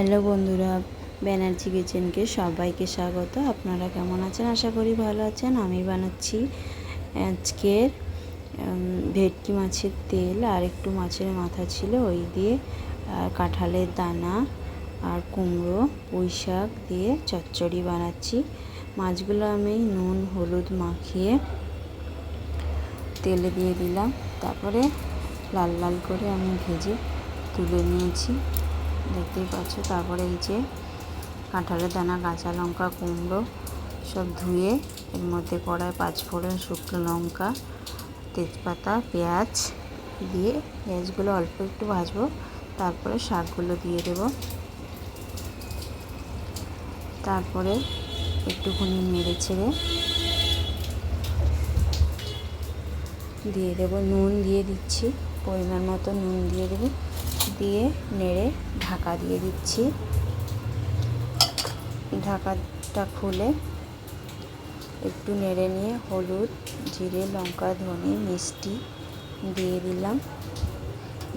Hello বন্ধুরা, ব্যানার্জি কিচেনকে সবাইকে স্বাগত। আপনারা কেমন আছেন? আশা করি ভালো আছেন। আমি বানাচ্ছি আজকের ভেটকি মাছের তেল আর একটু মাছের মাথা ছিল ওই দিয়ে, আর কাঁঠালের দানা আর কুমড়ো, পুঁই শাক দিয়ে চচ্চড়ি বানাচ্ছি। মাছগুলো আমি নুন, হলুদ মাখিয়ে তেলে দিয়ে দিলাম। তারপরে লাল লাল করে আমি ভেজে তুলে নিয়েছি। দেখতেই পাচ্ছ। তারপরে এই যে কাঁঠালের দানা, কাঁচা লঙ্কা, কুমড়ো সব ধুয়ে এর মধ্যে কড়ায় পাঁচফোড়ন, শুকনো লঙ্কা, তেজপাতা, পেঁয়াজ দিয়ে পেঁয়াজগুলো অল্প একটু ভাজবো। তারপরে শাকগুলো দিয়ে দেব। তারপরে একটুখানি নেড়ে ছেড়ে দিয়ে দেবো। নুন দিয়ে দিচ্ছি, পরিমাণ মতো নুন দিয়ে দেবো। দিয়ে নেড়ে ঢাকা দিয়ে দিচ্ছি। ঢাকাটা খুলে একটু নেড়ে নিয়ে হলুদ, জিরে, লঙ্কা, ধনে, মিষ্টি দিয়ে দিলাম।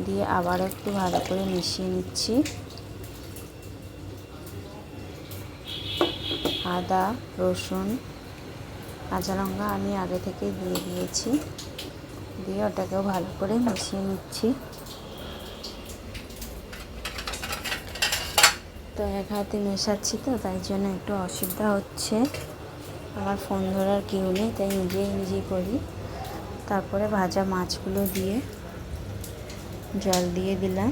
দিয়ে আবার একটু ভালো করে মিশিয়ে নিচ্ছি। আদা, রসুন, কাঁচা লঙ্কা আমি আগে থেকে দিয়ে দিয়েছি। দিয়ে ওটাকেও ভালো করে মিশিয়ে নিচ্ছি। তো এক হাতে মেশাচ্ছি তো, তাই জন্য একটু অসুবিধা হচ্ছে। আমার ফোন ধরার কেউ নেই, তাই নিজেই নিজেই করি। তারপরে ভাজা মাছগুলো দিয়ে জল দিয়ে দিলাম।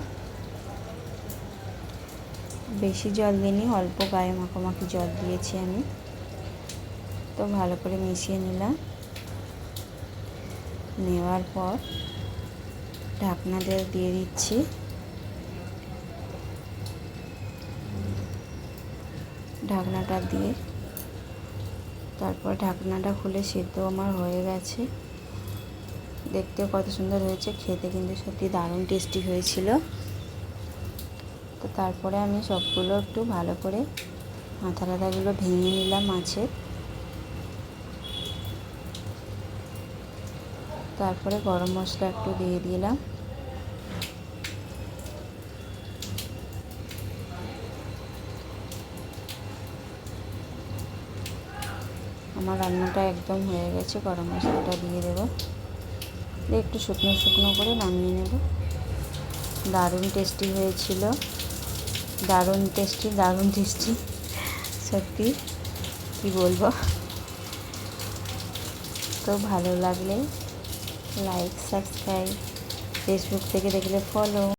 বেশি জল দিইনি, অল্প গায়ে মাখামাখি জল দিয়েছি আমি। তো ভালো করে মিশিয়ে নিলাম। নেওয়ার পর ঢাকনা দিয়ে দিয়ে দিচ্ছি। ঢাকনাটা দিয়ে। তারপর ঢাকনাটা খুলে সেদ্ধ আমার হয়ে গেছে। দেখতেও কত সুন্দর হয়েছে, খেতে কিন্তু সত্যি দারুণ টেস্টি হয়েছিল। তো তারপরে আমি সবগুলো একটু ভালো করে মাথা টাথাগুলো ভেঙে নিলাম মাছের। তারপরে গরম মশলা একটু দিয়ে দিলাম। আমার রান্নাটা একদম হয়ে গেছে, গরম মশলাটা দিয়ে দেবো। একটু শুকনো শুকনো করে নামিয়ে নেব। দারুণ টেস্টি হয়েছিল। দারুণ টেস্টি দারুণ টেস্টি সত্যি, কি বলব? তো ভালো লাগলে লাইক সাবস্ক্রাইব ফেসবুক থেকে দেখলে ফলো